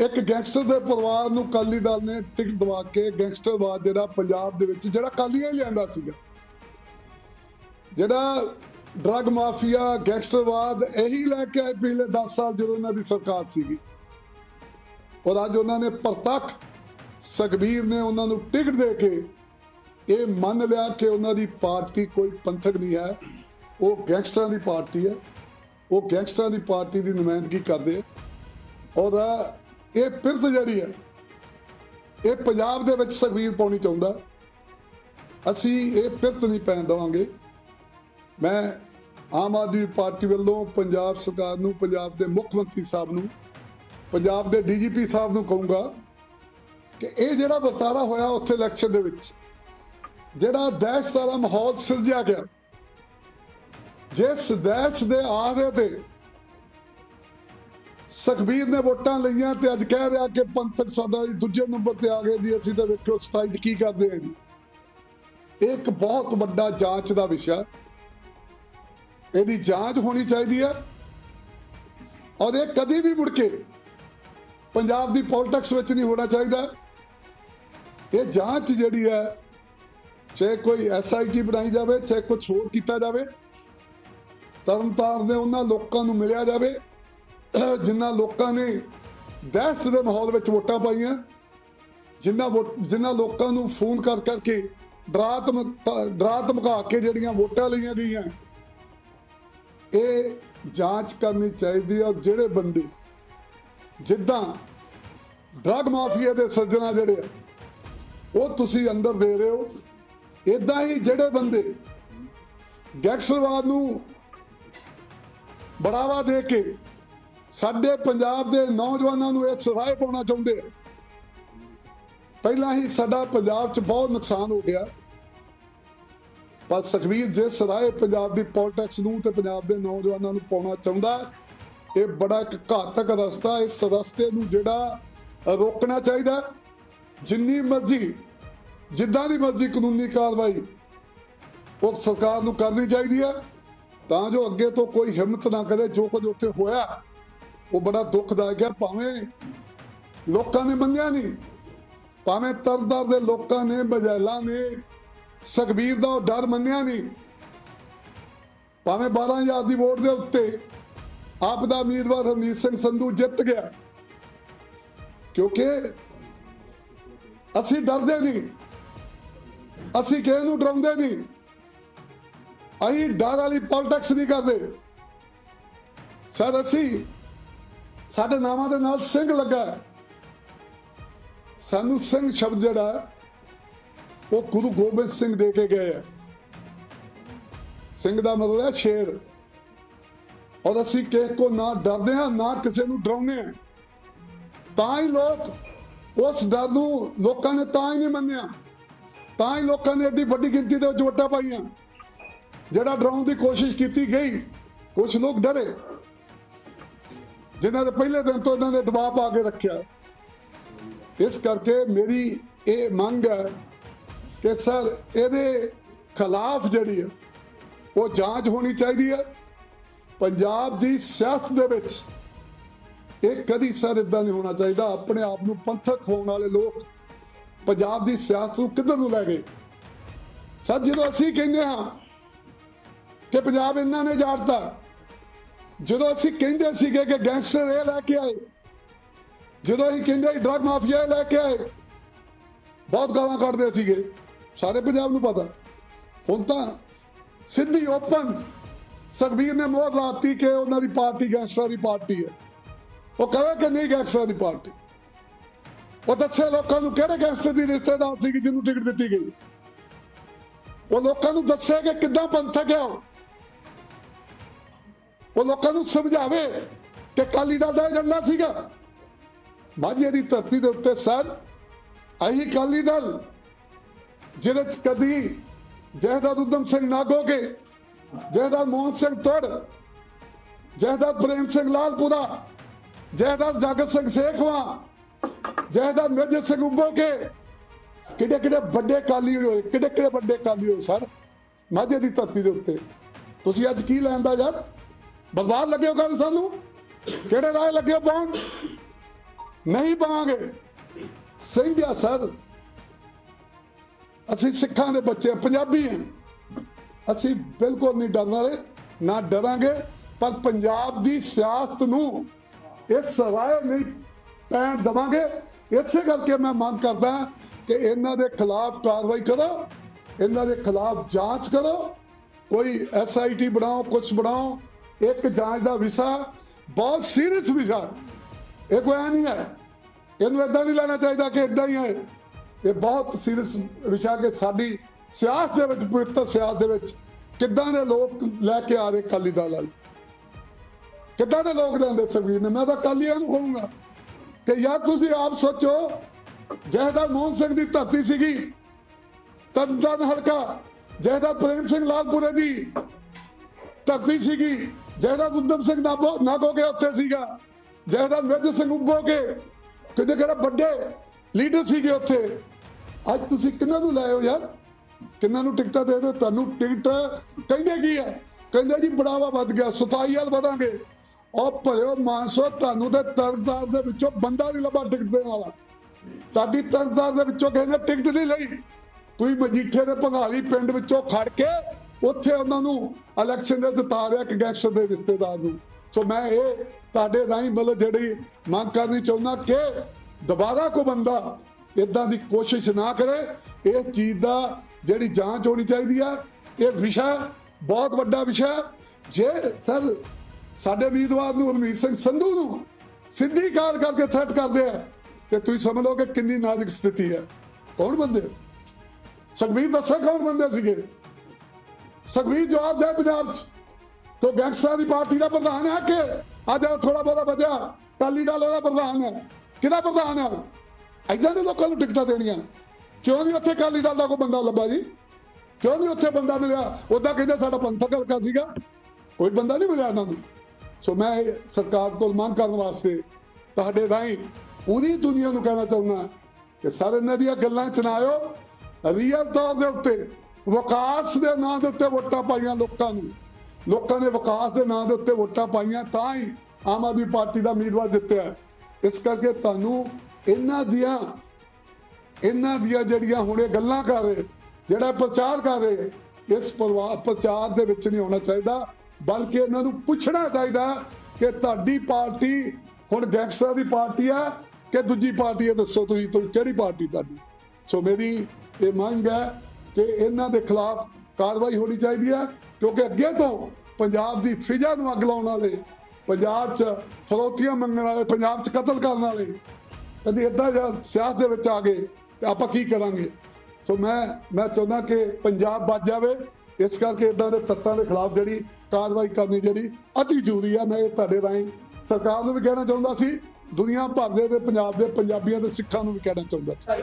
ਇੱਕ ਗੈਂਗਸਟਰ ਦੇ ਪਰਿਵਾਰ ਨੂੰ ਕਾਲੀ ਦਲ ਨੇ ਟਿਕਟ ਦਵਾ ਕੇ ਗੈਂਗਸਟਰਵਾਦ ਜਿਹੜਾ ਪੰਜਾਬ ਦੇ ਵਿੱਚ, ਜਿਹੜਾ ਕਾਲੀਆਂ ਲਿਆਂਦਾ ਸੀਗਾ। ਜਿਹੜਾ ਡਰੱਗ ਮਾਫੀਆ, ਗੈਂਗਸਟਰਵਾਦ, ਇਹੀ ਲੈ ਕੇ ਆਏ ਪਿਛਲੇ 10 ਸਾਲ ਜਦੋਂ ਇਹਨਾਂ ਦੀ ਸਰਕਾਰ ਸੀਗੀ। ਔਰ ਅੱਜ ਉਹਨਾਂ ਨੇ ਪ੍ਰਤੱਖ ਸੁਖਬੀਰ ਨੇ ਉਹਨਾਂ ਨੂੰ ਟਿਕਟ ਦੇ ਕੇ ਇਹ ਮੰਨ ਲਿਆ ਕਿ ਉਹਨਾਂ ਦੀ ਪਾਰਟੀ ਕੋਈ ਪੰਥਕ ਨਹੀਂ ਹੈ। ਉਹ ਗੈਂਗਸਟਰਾਂ ਦੀ ਪਾਰਟੀ ਹੈ। ਉਹ ਗੈਂਗਸਟਰਾਂ ਦੀ ਪਾਰਟੀ ਦੀ ਨੁਮਾਇੰਦਗੀ ਕਰਦੇ ਆ। ਔਰ ਇਹ ਪਿਰਤ ਜਿਹੜੀ ਹੈ, ਇਹ ਪੰਜਾਬ ਦੇ ਵਿੱਚ ਸੁਖਬੀਰ ਪਾਉਣੀ ਚਾਹੁੰਦਾ। ਅਸੀਂ ਇਹ ਪਿਰਤ ਨਹੀਂ ਪੈਣ ਦੇਵਾਂਗੇ। ਮੈਂ ਆਮ ਆਦਮੀ ਪਾਰਟੀ ਵੱਲੋਂ ਪੰਜਾਬ ਸਰਕਾਰ ਨੂੰ, ਪੰਜਾਬ ਦੇ ਮੁੱਖ ਮੰਤਰੀ ਸਾਹਿਬ ਨੂੰ, ਪੰਜਾਬ ਦੇ ਡੀਜੀਪੀ ਸਾਹਿਬ ਨੂੰ ਕਹੂੰਗਾ ਕਿ ਇਹ ਜਿਹੜਾ ਵਰਤਾਰਾ ਹੋਇਆ ਉੱਥੇ ਇਲੈਕਸ਼ਨ ਦੇ ਵਿੱਚ, ਜਿਹੜਾ ਦਹਿਸ਼ਤ ਦਾ ਮਾਹੌਲ ਸਿਰਜਿਆ ਗਿਆ, ਜਿਸ ਦਹਿਸ਼ਤ ਦੇ ਆਹਦੇ ਤੇ ਸੁਖਬੀਰ ਨੇ ਵੋਟਾਂ ਲਈਆਂ ਤੇ ਅੱਜ ਕਹਿ ਰਿਹਾ ਕਿ ਪੰਥਕ ਸਾਡਾ ਜੀ ਦੂਜੇ ਨੰਬਰ ਤੇ ਆ ਗਏ ਜੀ, ਅਸੀਂ ਤਾਂ ਵੇਖਿਓ 27 ਚ ਕੀ ਕਰਦੇ ਆ ਜੀ। ਇਹ ਇੱਕ ਬਹੁਤ ਵੱਡਾ ਜਾਂਚ ਦਾ ਵਿਸ਼ਾ ਇਹਦੀ ਜਾਂਚ ਹੋਣੀ ਚਾਹੀਦੀ ਹੈ ਔਰ ਇਹ ਕਦੀ ਵੀ ਮੁੜ ਕੇ ਪੰਜਾਬ ਦੀ ਪੋਲਿਟਿਕਸ ਵਿੱਚ ਨਹੀਂ ਹੋਣਾ ਚਾਹੀਦਾ। ਇਹ ਜਾਂਚ ਜਿਹੜੀ ਹੈ, ਚਾਹੇ ਕੋਈ ਐਸਆਈਟੀ ਬਣਾਈ ਜਾਵੇ, ਚਾਹੇ ਕੁਝ ਹੋਰ ਕੀਤਾ ਜਾਵੇ, ਤਰਨਤਾਰਨ ਦੇ ਉਹਨਾਂ ਲੋਕਾਂ ਨੂੰ ਮਿਲਿਆ ਜਾਵੇ। ਜਿਨ੍ਹਾਂ ਲੋਕਾਂ ਨੇ ਦਹਿਸ਼ਤ ਦੇ ਮਾਹੌਲ ਵਿੱਚ ਵੋਟਾਂ ਪਾਈਆਂ ਜਿਨ੍ਹਾਂ ਵੋ- ਜਿਨ੍ਹਾਂ ਲੋਕਾਂ ਨੂੰ ਫੋਨ ਕਰ ਕਰਕੇ ਡਰਾ ਧਮਕਾ ਡਰਾ ਧਮਕਾ ਕੇ ਜਿਹੜੀਆਂ ਵੋਟਾਂ ਲਈਆਂ ਗਈਆਂ ਇਹ ਜਾਂਚ ਕਰਨੀ ਚਾਹੀਦੀ ਹੈ ਔਰ ਜਿਹੜੇ ਬੰਦੇ ਜਿੱਦਾਂ ਡਰਗ ਮਾਫੀਆ ਦੇ ਸੱਜਣਾ ਜਿਹੜੇ ਆ, ਉਹ ਤੁਸੀਂ ਅੰਦਰ ਦੇ ਰਹੇ ਹੋ। ਇਦਾਂ ਹੀ ਜਿਹੜੇ ਬੰਦੇ ਗੈਂਗਸਟਰਵਾਦ ਨੂੰ ਬੜਾਵਾ ਦੇ ਕੇ ਸਾਡੇ ਪੰਜਾਬ ਦੇ ਨੌਜਵਾਨਾਂ ਨੂੰ ਇਹ ਸਰਾਏ ਪਾਉਣਾ ਚਾਹੁੰਦੇ ਆ। ਪਹਿਲਾਂ ਹੀ ਸਾਡਾ ਪੰਜਾਬ 'ਚ ਬਹੁਤ ਨੁਕਸਾਨ ਹੋ ਗਿਆ। ਪਰ ਸੁਖਬੀਰ, ਜੇ ਸਰਾਏ ਪੰਜਾਬ ਦੀ ਪੋਲਿਟਿਕਸ ਨੂੰ ਤੇ ਪੰਜਾਬ ਦੇ ਨੌਜਵਾਨਾਂ ਨੂੰ ਪਾਉਣਾ ਚਾਹੁੰਦਾ, ਇਹ ਬੜਾ ਇੱਕ ਘਾਤਕ ਰਸਤਾ, ਇਸ ਰਸਤੇ ਨੂੰ ਜਿਹੜਾ ਰੋਕਣਾ ਚਾਹੀਦਾ। ਜਿੰਨੀ ਮਰਜ਼ੀ, ਜਿੱਦਾਂ ਦੀ ਮਰਜ਼ੀ ਕਾਨੂੰਨੀ ਕਾਰਵਾਈ ਉਹ ਸਰਕਾਰ ਨੂੰ ਕਰਨੀ ਚਾਹੀਦੀ ਹੈ ਤਾਂ ਜੋ ਅੱਗੇ ਤੋਂ ਕੋਈ ਹਿੰਮਤ ਨਾ ਕਰੇ, ਜੋ ਕੁਝ ਉੱਥੇ ਹੋਇਆ ਉਹ ਬੜਾ ਦੁੱਖਦਾਇਕ ਹੈ, ਭਾਵੇਂ ਲੋਕਾਂ ਨੇ ਮੰਨਿਆ ਨਹੀਂ, ਭਾਵੇਂ ਤਰਦਰ ਦੇ ਲੋਕਾਂ ਨੇ ਬਜੈਲਾਂ ਨੇ, ਸੁਖਬੀਰ ਦਾ ਉਹ ਡਰ ਮੰਨਿਆ ਨਹੀਂ, ਭਾਵੇਂ 12000 ਦੀ ਵੋਟ ਦੇ ਉੱਤੇ ਆਪ ਦਾ ਉਮੀਦਵਾਰ ਹਰਮੀਤ ਸਿੰਘ ਸੰਧੂ ਜਿੱਤ ਗਿਆ, ਕਿਉਂਕਿ ਅਸੀਂ ਡਰਦੇ ਨਹੀਂ, ਅਸੀਂ ਕਿਸੇ ਨੂੰ ਡਰਾਉਂਦੇ ਨਹੀਂ, ਅਸੀਂ ਡਰ ਵਾਲੀ ਪੋਲਿਟਿਕਸ ਨਹੀਂ ਕਰਦੇ ਸਰ ਅਸੀਂ ਸਾਡੇ ਨਾਵਾਂ ਦੇ ਨਾਲ ਸਿੰਘ ਲੱਗਾ ਸਾਨੂੰ ਸਿੰਘ ਸ਼ਬਦ ਜਿਹੜਾ ਉਹ ਗੁਰੂ ਗੋਬਿੰਦ ਸਿੰਘ ਦੇ ਕੇ ਗਏ ਹੈ। ਸਿੰਘ ਦਾ ਮਤਲਬ ਹੈ ਸ਼ੇਰ। ਔਰ ਅਸੀਂ ਕਿਸੇ ਕੋ ਨਾ ਡਰਦੇ ਹਾਂ, ਨਾ ਕਿਸੇ ਨੂੰ ਡਰਾਉਂਦੇ ਹਾਂ। ਤਾਂ ਹੀ ਲੋਕ ਉਸ ਡਰ ਨੂੰ ਲੋਕਾਂ ਨੇ ਤਾਂ ਹੀ ਨਹੀਂ ਮੰਨਿਆ। ਤਾਂ ਹੀ ਲੋਕਾਂ ਨੇ ਏਡੀ ਵੱਡੀ ਗਿਣਤੀ ਦੇ ਵਿੱਚ ਵੋਟਾਂ ਪਾਈਆਂ। ਜਿਹੜਾ ਡਰਾਉਣ ਦੀ ਕੋਸ਼ਿਸ਼ ਕੀਤੀ ਗਈ ਕੁਝ ਲੋਕ ਡਰੇ। ਜਿਨ੍ਹਾਂ ਦੇ ਪਹਿਲੇ ਦਿਨ ਤੋਂ ਇਹਨਾਂ ਨੇ ਦਬਾਅ ਪਾ ਕੇ ਰੱਖਿਆ। ਇਸ ਕਰਕੇ ਮੇਰੀ ਇਹ ਮੰਗ ਹੈ ਕਿ ਸਰ, ਇਹਦੇ ਖਿਲਾਫ ਜਿਹੜੀ ਹੈ, ਉਹ ਜਾਂਚ ਹੋਣੀ ਚਾਹੀਦੀ ਹੈ। ਪੰਜਾਬ ਦੀ ਸਿਆਸਤ ਦੇ ਵਿੱਚ ਇਹ ਕਦੀ ਸਰ ਇਦਾਂ ਨਹੀਂ ਹੋਣਾ ਚਾਹੀਦਾ। ਆਪਣੇ ਆਪ ਨੂੰ ਪੰਥਕ ਹੋਣ ਵਾਲੇ ਲੋਕ ਪੰਜਾਬ ਦੀ ਸਿਆਸਤ ਨੂੰ ਕਿੱਧਰ ਨੂੰ ਲੈ ਗਏ? ਸਰ, ਜਦੋਂ ਅਸੀਂ ਕਹਿੰਦੇ ਹਾਂ ਕਿ ਪੰਜਾਬ ਇਹਨਾਂ ਨੇ ਜਾੜਤਾ ਜਦੋਂ ਅਸੀਂ ਕਹਿੰਦੇ ਸੀਗੇ ਕਿ ਗੈਂਗਸਟਰ ਇਹ ਲੈ ਕੇ ਆਏ, ਜਦੋਂ ਅਸੀਂ ਕਹਿੰਦੇ ਡਰਗ ਮਾਫੀਆ ਇਹ ਲੈ ਕੇ ਆਏ, ਬਹੁਤ ਗਾਲਾਂ ਕੱਢਦੇ ਸੀਗੇ, ਸਾਰੇ ਪੰਜਾਬ ਨੂੰ ਪਤਾ। ਹੁਣ ਤਾਂ ਸਿੱਧੀ ਓਪਨ ਸੁਖਬੀਰ ਨੇ ਮੋਹਰ ਲਾਤੀ ਕਿ ਉਹਨਾਂ ਦੀ ਪਾਰਟੀ ਗੈਂਗਸਟਰ ਦੀ ਪਾਰਟੀ ਹੈ। ਉਹ ਕਹੇ ਕਿ ਨਹੀਂ ਗੈਂਗਸਟਰ ਦੀ ਪਾਰਟੀ। ਉਹ ਦੱਸੇ ਲੋਕਾਂ ਨੂੰ ਕਿਹੜੇ ਗੈਂਗਸਟਰ ਦੀ ਰਿਸ਼ਤੇਦਾਰ ਸੀ ਜਿਹਨੂੰ ਟਿਕਟ ਦਿੱਤੀ ਗਈ। ਉਹ ਲੋਕਾਂ ਨੂੰ ਦੱਸੇ ਕਿ ਕਿੱਦਾਂ ਪੰਥਕ ਹੈ ਉਹ। ਉਹ ਲੋਕਾਂ ਨੂੰ ਸਮਝਾਵੇ ਕਿ ਕਾਲੀ ਦਲ ਦਾ ਏਜੰਡਾ ਸੀਗਾ। ਮਾਝੇ ਦੀ ਧਰਤੀ ਦੇ ਉੱਤੇ ਸਰ ਅਹੀ ਕਾਲੀ ਦਲ, ਜਿਹਦੇ ਚ ਕਦੀ ਜਹਦਾਦ ਉਦਮ ਸਿੰਘ ਨਾਗੋਗੇ ਜਹਦਾਦ ਮੋਹਨ ਸਿੰਘ ਤੋੜ ਜਹਦਾਦ ਪ੍ਰੇਮ ਸਿੰਘ ਲਾਲਪੁਰਾ ਜਹਦਾਦ ਜਗਤ ਸਿੰਘ ਸੇਖਵਾ ਜਹਦਾਦ ਮੇਜਰ ਸਿੰਘ ਉਬੋਕੇ। ਕਿਹੜੇ ਕਿਹੜੇ ਵੱਡੇ ਕਾਲੀ ਹੋਏ ਕਿਹੜੇ ਕਿਹੜੇ ਵੱਡੇ ਕਾਲੀ ਹੋਏ ਸਰ, ਮਾਝੇ ਦੀ ਧਰਤੀ ਦੇ ਉੱਤੇ। ਤੁਸੀਂ ਅੱਜ ਕੀ ਲੈਂਦਾ ਯਾਰ? ਬਰਬਾਦ ਲੱਗੇ ਹੋ ਗੱਲ ਸਾਨੂੰ? ਕਿਹੜੇ ਰਾਹ ਲੱਗੇ ਹੋ ਪਾਉਣ? ਨਹੀਂ ਪਾਵਾਂਗੇ। ਸਿੰਘ ਆ ਸਰ। ਅਸੀਂ ਸਿੱਖਾਂ ਦੇ ਬੱਚੇ ਪੰਜਾਬੀ ਹਾਂ ਅਸੀਂ ਬਿਲਕੁਲ ਨਹੀਂ ਡਰਨ ਵਾਲੇ, ਨਾ ਡਰਾਂਗੇ, ਪਰ ਪੰਜਾਬ ਦੀ ਸਿਆਸਤ ਨੂੰ ਇਸ ਰਾਏ ਨਹੀਂ ਪੈਣ ਦਵਾਂਗੇ। ਇਸੇ ਕਰਕੇ ਮੈਂ ਮੰਗ ਕਰਦਾ ਕਿ ਇਹਨਾਂ ਦੇ ਖਿਲਾਫ ਕਾਰਵਾਈ ਕਰੋ, ਇਹਨਾਂ ਦੇ ਖਿਲਾਫ ਜਾਂਚ ਕਰੋ, ਕੋਈ ਐਸਆਈਟੀ ਬਣਾਓ ਕੁਝ ਬਣਾਓ ਇੱਕ ਜਾਂਚ ਦਾ ਵਿਸ਼ਾ, ਬਹੁਤ ਸੀਰੀਅਸ ਵਿਸ਼ਾ। ਇਹ ਕੋਈ ਐਂ ਨਹੀਂ ਹੈ। ਇਹਨੂੰ ਇਦਾਂ ਨਹੀਂ ਲੈਣਾ ਚਾਹੀਦਾ ਕਿ ਇਦਾਂ ਹੀ ਹੈ। ਇਹ ਬਹੁਤ ਸੀਰੀਅਸ ਵਿਸ਼ਾ ਕਿ ਸਾਡੀ ਸਿਆਸਤ ਦੇ ਵਿੱਚ, ਪਵਿੱਤਰ ਸਿਆਸਤ ਦੇ ਵਿੱਚ ਕਿੱਦਾਂ ਦੇ ਲੋਕ ਲੈ ਕੇ ਆ ਰਹੇ ਅਕਾਲੀ ਦਲ ਵਾਲੇ? ਕਿੱਦਾਂ ਦੇ ਲੋਕ ਲੈਂਦੇ ਸੁਖਬੀਰ ਨੇ? ਮੈਂ ਤਾਂ ਕਾਲੀਆਂ ਨੂੰ ਕਹੂੰਗਾ ਕਿ ਯਾਰ ਤੁਸੀਂ ਆਪ ਸੋਚੋ, ਜਹਦਾ ਮੋਹਨ ਸਿੰਘ ਦੀ ਧਰਤੀ ਸੀਗੀ ਤੰਦਨ ਹਲਕਾ, ਜਹਦਾ ਪ੍ਰੇਮ ਸਿੰਘ ਲਾਲਪੁਰੇ ਦੀ ਧਰਤੀ ਸੀਗੀ ਜੈਦਾਦ ਉਦਮ ਸਿੰਘ ਨਾਗੋ ਨਾਗੋ ਕੇ ਉੱਥੇ ਸੀਗਾ। ਜਹਦਾ ਨਿਰਜ ਸਿੰਘ ਉੱਭੋ ਕੇ ਕਿਤੇ ਕਿਹੜਾ ਵੱਡੇ ਲੀਡਰ ਸੀਗੇ ਉੱਥੇ। ਅੱਜ ਤੁਸੀਂ ਕਿਹਨਾਂ ਨੂੰ ਲਾਏ ਯਾਰ? ਕਿੰਨਾਂ ਨੂੰ ਟਿਕਟਾਂ ਦੇ ਦਿਓ? ਤੁਹਾਨੂੰ ਟਿਕਟ ਕਹਿੰਦੇ ਕੀ ਹੈ? ਕਹਿੰਦੇ ਜੀ ਬੜਾਵਾ ਵੱਧ ਗਿਆ 27000 ਵਧਾਂਗੇ। ਉਹ ਭਲਿਓ ਮਾਨਸੋ, ਤੁਹਾਨੂੰ ਤੇ ਤਰਦਾਰ ਦੇ ਵਿੱਚੋਂ ਬੰਦਾ ਨਹੀਂ ਲੱਭਾ ਟਿਕਟ ਦੇਣ ਵਾਲਾ। ਤੁਹਾਡੀ ਤਰਦਾਰ ਦੇ ਵਿੱਚੋਂ ਕਹਿੰਦੇ ਟਿਕਟ ਨਹੀਂ ਲਈ। ਤੁਸੀਂ ਮਜੀਠੇ ਦੇ ਭੰਗਾਲੀ ਪਿੰਡ ਵਿੱਚੋਂ ਖੜ ਕੇ ਉੱਥੇ ਉਹਨਾਂ ਨੂੰ ਇਲੈਕਸ਼ਨ ਦੇ ਜਿਤਾ ਰਿਹਾ ਕਿ ਗੈਂਗਸਟਰ ਦੇ ਰਿਸ਼ਤੇਦਾਰ ਨੂੰ। ਸੋ ਮੈਂ ਇਹ ਤੁਹਾਡੇ ਰਾਹੀਂ ਮਤਲਬ ਜਿਹੜੀ ਮੰਗ ਕਰਨੀ ਚਾਹੁੰਦਾ ਕਿ ਦੁਬਾਰਾ ਕੋਈ ਬੰਦਾ ਇਦਾਂ ਦੀ ਕੋਸ਼ਿਸ਼ ਨਾ ਕਰੇ। ਇਸ ਚੀਜ਼ ਦਾ ਜਿਹੜੀ ਜਾਂਚ ਹੋਣੀ ਚਾਹੀਦੀ ਆ। ਇਹ ਵਿਸ਼ਾ ਬਹੁਤ ਵੱਡਾ ਵਿਸ਼ਾ ਜੇ ਸਰ ਸਾਡੇ ਉਮੀਦਵਾਰ ਨੂੰ ਹਰਮੀਤ ਸਿੰਘ ਸੰਧੂ ਨੂੰ ਸਿੱਧੀ ਕਾਰ ਕਰਕੇ ਥ੍ਰੈਟ ਕਰਦੇ ਆ, ਤੇ ਤੁਸੀਂ ਸਮਝ ਲਓ ਕਿ ਕਿੰਨੀ ਨਾਜ਼ੁਕ ਸਥਿਤੀ ਹੈ। ਕੌਣ ਬੰਦੇ? ਸੁਖਬੀਰ ਦੱਸੋ ਕੌਣ ਬੰਦੇ ਸੀਗੇ? ਸੁਖਬੀਰ, ਜਵਾਬ ਦੇ ਪੰਜਾਬ 'ਚ। ਤੋ ਗੈਂਗਸਟਰਾਂ ਦੀ ਪਾਰਟੀ ਦਾ ਪ੍ਰਧਾਨ ਹੈ ਕਿ ਅੱਜ ਥੋੜਾ ਬਹੁਤਾ ਬਚਿਆ ਟਾਲੀ ਦਾ ਉਹਦਾ ਪ੍ਰਧਾਨ ਹੈ। ਕਿਹਦਾ ਪ੍ਰਧਾਨ ਹੈ? ਐਦਾਂ ਦੇ ਲੋਕਾਂ ਨੂੰ ਟਿਕਟਾਂ ਦੇਣੀਆਂ। ਕਿਉਂ ਨਹੀਂ ਉੱਥੇ ਅਕਾਲੀ ਦਲ ਦਾ ਕੋਈ ਬੰਦਾ ਲੱਭਾ ਜੀ? ਕਿਉਂ ਨਹੀਂ ਉੱਥੇ ਬੰਦਾ ਮਿਲਿਆ? ਉਦਾਂ ਕਹਿੰਦੇ ਸਾਡਾ ਪੰਥਕ ਹਲਕਾ ਸੀਗਾ। ਕੋਈ ਬੰਦਾ ਨਹੀਂ ਮਿਲਿਆ ਇਹਨਾਂ ਨੂੰ। ਸੋ ਮੈਂ ਇਹ ਸਰਕਾਰ ਕੋਲ ਮੰਗ ਕਰਨ ਵਾਸਤੇ ਤੁਹਾਡੇ ਰਾਹੀਂ ਪੂਰੀ ਦੁਨੀਆ ਨੂੰ ਕਹਿਣਾ ਚਾਹੁੰਦਾ ਕਿ ਸਾਰੇ, ਇਹਨਾਂ ਦੀਆਂ ਗੱਲਾਂ ਚ ਨਾ ਆਇਓ। ਰੀਅਲ ਤੌਰ ਦੇ ਉੱਤੇ ਵਿਕਾਸ ਦੇ ਨਾਂ ਦੇ ਉੱਤੇ ਵੋਟਾਂ ਪਾਈਆਂ ਲੋਕਾਂ ਨੂੰ। ਲੋਕਾਂ ਨੇ ਵਿਕਾਸ ਦੇ ਨਾਂ ਦੇ ਉੱਤੇ ਵੋਟਾਂ ਪਾਈਆਂ, ਤਾਂ ਹੀ ਆਮ ਆਦਮੀ ਪਾਰਟੀ ਦਾ ਉਮੀਦਵਾਰ ਜਿੱਤਿਆ ਇਸ ਕਰਕੇ ਤੁਹਾਨੂੰ ਇਹਨਾਂ ਦੀਆਂ ਇਹਨਾਂ ਦੀਆਂ ਜਿਹੜੀਆਂ ਹੁਣ ਇਹ ਗੱਲਾਂ ਕਰ ਰਹੇ, ਜਿਹੜਾ ਪ੍ਰਚਾਰ ਕਰ ਰਹੇ, ਇਸ ਪਰਿਵਾਰ ਪ੍ਰਚਾਰ ਦੇ ਵਿੱਚ ਨਹੀਂ ਹੋਣਾ ਚਾਹੀਦਾ, ਬਲਕਿ ਇਹਨਾਂ ਨੂੰ ਪੁੱਛਣਾ ਚਾਹੀਦਾ ਕਿ ਤੁਹਾਡੀ ਪਾਰਟੀ ਹੁਣ ਗੈਂਗਸਟਰਾਂ ਦੀ ਪਾਰਟੀ ਆ ਕਿ ਦੂਜੀ ਪਾਰਟੀ ਹੈ ਦੱਸੋ ਤੁਸੀਂ ਕਿਹੜੀ ਪਾਰਟੀ ਤੁਹਾਡੀ? ਸੋ ਮੇਰੀ ਇਹ ਮੰਗ ਹੈ ਕਿ ਇਹਨਾਂ ਦੇ ਖਿਲਾਫ ਕਾਰਵਾਈ ਹੋਣੀ ਚਾਹੀਦੀ ਹੈ, ਕਿਉਂਕਿ ਅੱਗੇ ਤੋਂ ਪੰਜਾਬ ਦੀ ਫਿਜ਼ਾ ਨੂੰ ਅੱਗ ਲਾਉਣ ਵਾਲੇ, ਪੰਜਾਬ 'ਚ ਫਰੋਤੀਆਂ ਮੰਗਣ ਵਾਲੇ, ਪੰਜਾਬ 'ਚ ਕਤਲ ਕਰਨ ਵਾਲੇ ਕਦੀ ਇਦਾਂ ਜਾਂ ਸਿਆਸਤ ਦੇ ਵਿੱਚ ਆ ਗਏ ਤੇ ਆਪਾਂ ਕੀ ਕਰਾਂਗੇ? ਸੋ ਮੈਂ ਮੈਂ ਚਾਹੁੰਦਾ ਕਿ ਪੰਜਾਬ ਬਚ ਜਾਵੇ, ਇਸ ਕਰਕੇ ਇਦਾਂ ਦੇ ਤੱਤਾਂ ਦੇ ਖਿਲਾਫ ਜਿਹੜੀ ਕਾਰਵਾਈ ਕਰਨੀ ਜਿਹੜੀ ਅਤੀ ਜ਼ਰੂਰੀ ਆ ਮੈਂ ਇਹ ਤੁਹਾਡੇ ਰਾਹੀਂ ਸਰਕਾਰ ਨੂੰ ਵੀ ਕਹਿਣਾ ਚਾਹੁੰਦਾ ਸੀ, ਦੁਨੀਆ ਭਰ ਦੇ ਤੇ ਪੰਜਾਬ ਦੇ ਪੰਜਾਬੀਆਂ ਤੇ ਸਿੱਖਾਂ ਨੂੰ ਵੀ ਕਹਿਣਾ ਚਾਹੁੰਦਾ ਸੀ।